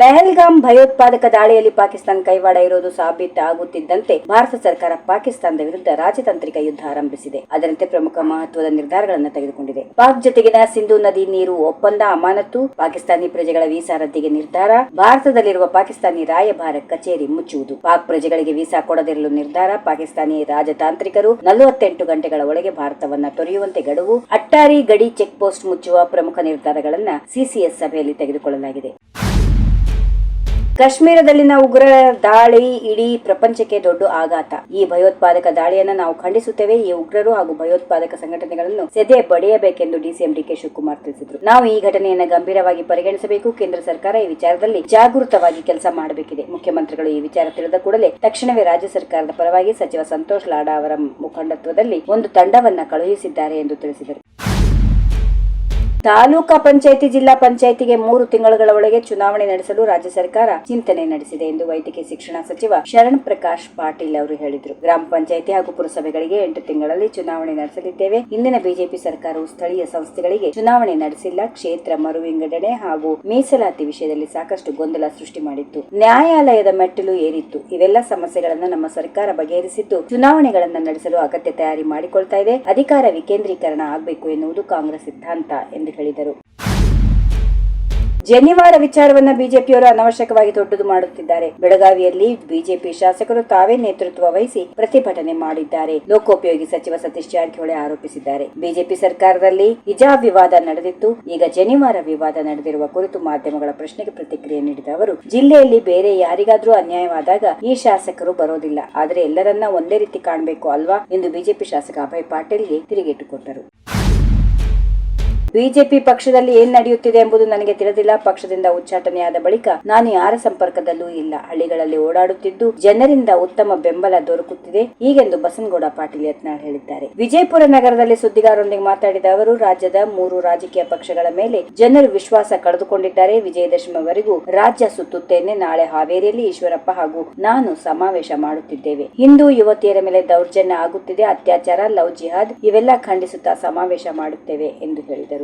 ಪಹಲ್ಗಾಮ್ ಭಯೋತ್ಪಾದಕ ದಾಳಿಯಲ್ಲಿ ಪಾಕಿಸ್ತಾನ ಕೈವಾಡ ಇರೋದು ಸಾಬೀತಾಗುತ್ತಿದ್ದಂತೆ ಭಾರತ ಸರ್ಕಾರ ಪಾಕಿಸ್ತಾನದ ವಿರುದ್ಧ ರಾಜತಾಂತ್ರಿಕ ಯುದ್ಧ ಆರಂಭಿಸಿದೆ. ಅದರಂತೆ ಪ್ರಮುಖ ಮಹತ್ವದ ನಿರ್ಧಾರಗಳನ್ನು ತೆಗೆದುಕೊಂಡಿದೆ. ಪಾಕ್ ಜೊತೆಗಿನ ಸಿಂಧು ನದಿ ನೀರು ಒಪ್ಪಂದ ಅಮಾನತು ಪಾಕಿಸ್ತಾನಿ ಪ್ರಜೆಗಳ ವೀಸಾ ರದ್ದಿಗೆ ನಿರ್ಧಾರ, ಭಾರತದಲ್ಲಿರುವ ಪಾಕಿಸ್ತಾನಿ ರಾಯಭಾರ ಕಚೇರಿ ಮುಚ್ಚುವುದು. ಪಾಕ್ ಪ್ರಜೆಗಳಿಗೆ ವೀಸಾ ಕೊಡದಿರಲು ನಿರ್ಧಾರ, ಪಾಕಿಸ್ತಾನಿ ರಾಜತಾಂತ್ರಿಕರು ನಲವತ್ತೆಂಟು ಗಂಟೆಗಳ ಒಳಗೆ ಭಾರತವನ್ನ ತೊರೆಯುವಂತೆ ಗಡುವು, ಅಟ್ಟಾರಿ ಗಡಿ ಚೆಕ್ ಪೋಸ್ಟ್ ಮುಚ್ಚುವ ಪ್ರಮುಖ ನಿರ್ಧಾರಗಳನ್ನ ಸಿಸಿಎಸ್ ಸಭೆಯಲ್ಲಿ ತೆಗೆದುಕೊಳ್ಳಲಾಗಿದೆ. ಕಾಶ್ಮೀರದಲ್ಲಿನ ಉಗ್ರರ ದಾಳಿ ಇಡೀ ಪ್ರಪಂಚಕ್ಕೆ ದೊಡ್ಡ ಆಘಾತ. ಈ ಭಯೋತ್ಪಾದಕ ದಾಳಿಯನ್ನು ನಾವು ಖಂಡಿಸುತ್ತೇವೆ. ಈ ಉಗ್ರರು ಹಾಗೂ ಭಯೋತ್ಪಾದಕ ಸಂಘಟನೆಗಳನ್ನು ಸೆದೆ ಬಡಿಯಬೇಕೆಂದು ಡಿಸಿಎಂ ಡಿಕೆ ಶಿವಕುಮಾರ್ ತಿಳಿಸಿದರು. ನಾವು ಈ ಘಟನೆಯನ್ನು ಗಂಭೀರವಾಗಿ ಪರಿಗಣಿಸಬೇಕು. ಕೇಂದ್ರ ಸರ್ಕಾರ ಈ ವಿಚಾರದಲ್ಲಿ ಜಾಗೃತವಾಗಿ ಕೆಲಸ ಮಾಡಬೇಕಿದೆ. ಮುಖ್ಯಮಂತ್ರಿಗಳು ಈ ವಿಚಾರ ತಿಳಿದ ಕೂಡಲೇ ತಕ್ಷಣವೇ ರಾಜ್ಯ ಸರ್ಕಾರದ ಪರವಾಗಿ ಸಚಿವ ಸಂತೋಷ್ ಲಾಡಾ ಅವರ ಮುಖಂಡತ್ವದಲ್ಲಿ ಒಂದು ತಂಡವನ್ನ ಕಳುಹಿಸಿದ್ದಾರೆ ಎಂದು ತಿಳಿಸಿದರು. ತಾಲೂಕಾ ಪಂಚಾಯಿತಿ, ಜಿಲ್ಲಾ ಪಂಚಾಯಿತಿಗೆ ಮೂರು ತಿಂಗಳುಗಳ ಒಳಗೆ ಚುನಾವಣೆ ನಡೆಸಲು ರಾಜ್ಯ ಸರ್ಕಾರ ಚಿಂತನೆ ನಡೆಸಿದೆ ಎಂದು ವೈದ್ಯಕೀಯ ಶಿಕ್ಷಣ ಸಚಿವ ಶರಣ್ ಪ್ರಕಾಶ್ ಪಾಟೀಲ್ ಅವರು ಹೇಳಿದರು. ಗ್ರಾಮ ಪಂಚಾಯಿತಿ ಹಾಗೂ ಪುರಸಭೆಗಳಿಗೆ ಎಂಟು ತಿಂಗಳಲ್ಲಿ ಚುನಾವಣೆ ನಡೆಸಲಿದ್ದೇವೆ. ಇಂದಿನ ಬಿಜೆಪಿ ಸರ್ಕಾರವು ಸ್ಥಳೀಯ ಸಂಸ್ಥೆಗಳಿಗೆ ಚುನಾವಣೆ ನಡೆಸಿಲ್ಲ. ಕ್ಷೇತ್ರ ಮರು ವಿಂಗಡಣೆ ಹಾಗೂ ಮೀಸಲಾತಿ ವಿಷಯದಲ್ಲಿ ಸಾಕಷ್ಟು ಗೊಂದಲ ಸೃಷ್ಟಿ ಮಾಡಿತ್ತು. ನ್ಯಾಯಾಲಯದ ಮೆಟ್ಟಿಲು ಏರಿತ್ತು. ಇವೆಲ್ಲ ಸಮಸ್ಯೆಗಳನ್ನು ನಮ್ಮ ಸರ್ಕಾರ ಬಗೆಹರಿಸಿದ್ದು ಚುನಾವಣೆಗಳನ್ನು ನಡೆಸಲು ಅಗತ್ಯ ತಯಾರಿ ಮಾಡಿಕೊಳ್ತಾ ಇದೆ. ಅಧಿಕಾರ ವಿಕೇಂದ್ರೀಕರಣ ಆಗಬೇಕು ಎನ್ನುವುದು ಕಾಂಗ್ರೆಸ್ ಸಿದ್ಧಾಂತ ಎಂದು ಹೇಳಿದರು. ಜನಿವಾರ ವಿಚಾರವನ್ನ ಬಿಜೆಪಿಯವರು ಅನವಶ್ಯಕವಾಗಿ ದೊಡ್ಡದು ಮಾಡುತ್ತಿದ್ದಾರೆ. ಬೆಳಗಾವಿಯಲ್ಲಿ ಬಿಜೆಪಿ ಶಾಸಕರು ತಾವೇ ನೇತೃತ್ವ ವಹಿಸಿ ಪ್ರತಿಭಟನೆ ಮಾಡಿದ್ದಾರೆ. ಲೋಕೋಪಯೋಗಿ ಸಚಿವ ಸತೀಶ್ ಜಾರಕಿಹೊಳಿ ಆರೋಪಿಸಿದ್ದಾರೆ. ಬಿಜೆಪಿ ಸರ್ಕಾರದಲ್ಲಿ ಹಿಜಾಬ್ ವಿವಾದ ನಡೆದಿತ್ತು. ಈಗ ಜನಿವಾರ ವಿವಾದ ನಡೆದಿರುವ ಕುರಿತು ಮಾಧ್ಯಮಗಳ ಪ್ರಶ್ನೆಗೆ ಪ್ರತಿಕ್ರಿಯೆ ನೀಡಿದ ಅವರು, ಜಿಲ್ಲೆಯಲ್ಲಿ ಬೇರೆ ಯಾರಿಗಾದ್ರೂ ಅನ್ಯಾಯವಾದಾಗ ಈ ಶಾಸಕರು ಬರೋದಿಲ್ಲ. ಆದರೆ ಎಲ್ಲರನ್ನ ಒಂದೇ ರೀತಿ ಕಾಣಬೇಕು ಅಲ್ವಾ ಎಂದು ಬಿಜೆಪಿ ಶಾಸಕ ಅಭಯ್ ಪಾಟೀಲ್ಗೆ ತಿರುಗೇಟು ಕೊಟ್ಟರು. ಬಿಜೆಪಿ ಪಕ್ಷದಲ್ಲಿ ಏನ್ ನಡೆಯುತ್ತಿದೆ ಎಂಬುದು ನನಗೆ ತಿಳಿದಿಲ್ಲ. ಪಕ್ಷದಿಂದ ಉಚ್ಚಾಟನೆಯಾದ ಬಳಿಕ ನಾನು ಯಾರ ಸಂಪರ್ಕದಲ್ಲೂ ಇಲ್ಲ. ಹಳ್ಳಿಗಳಲ್ಲಿ ಓಡಾಡುತ್ತಿದ್ದು ಜನರಿಂದ ಉತ್ತಮ ಬೆಂಬಲ ದೊರಕುತ್ತಿದೆ ಹೀಗೆಂದು ಬಸನಗೌಡ ಪಾಟೀಲ್ ಯತ್ನಾಳ್ ಹೇಳಿದ್ದಾರೆ. ವಿಜಯಪುರ ನಗರದಲ್ಲಿ ಸುದ್ದಿಗಾರರೊಂದಿಗೆ ಮಾತಾಡಿದ ಅವರು, ರಾಜ್ಯದ ಮೂರು ರಾಜಕೀಯ ಪಕ್ಷಗಳ ಮೇಲೆ ಜನರು ವಿಶ್ವಾಸ ಕಳೆದುಕೊಂಡಿದ್ದಾರೆ. ವಿಜಯದಶಮಿವರೆಗೂ ರಾಜ್ಯ ಸುತ್ತುತ್ತೇನೆ. ನಾಳೆ ಹಾವೇರಿಯಲ್ಲಿ ಈಶ್ವರಪ್ಪ ಹಾಗೂ ನಾನು ಸಮಾವೇಶ ಮಾಡುತ್ತಿದ್ದೇವೆ. ಹಿಂದೂ ಯುವತಿಯರ ಮೇಲೆ ದೌರ್ಜನ್ಯ ಆಗುತ್ತಿದೆ. ಅತ್ಯಾಚಾರ, ಲವ್ ಜಿಹಾದ್ ಇವೆಲ್ಲ ಖಂಡಿಸುತ್ತಾ ಸಮಾವೇಶ ಮಾಡುತ್ತೇವೆ ಎಂದು ಹೇಳಿದರು.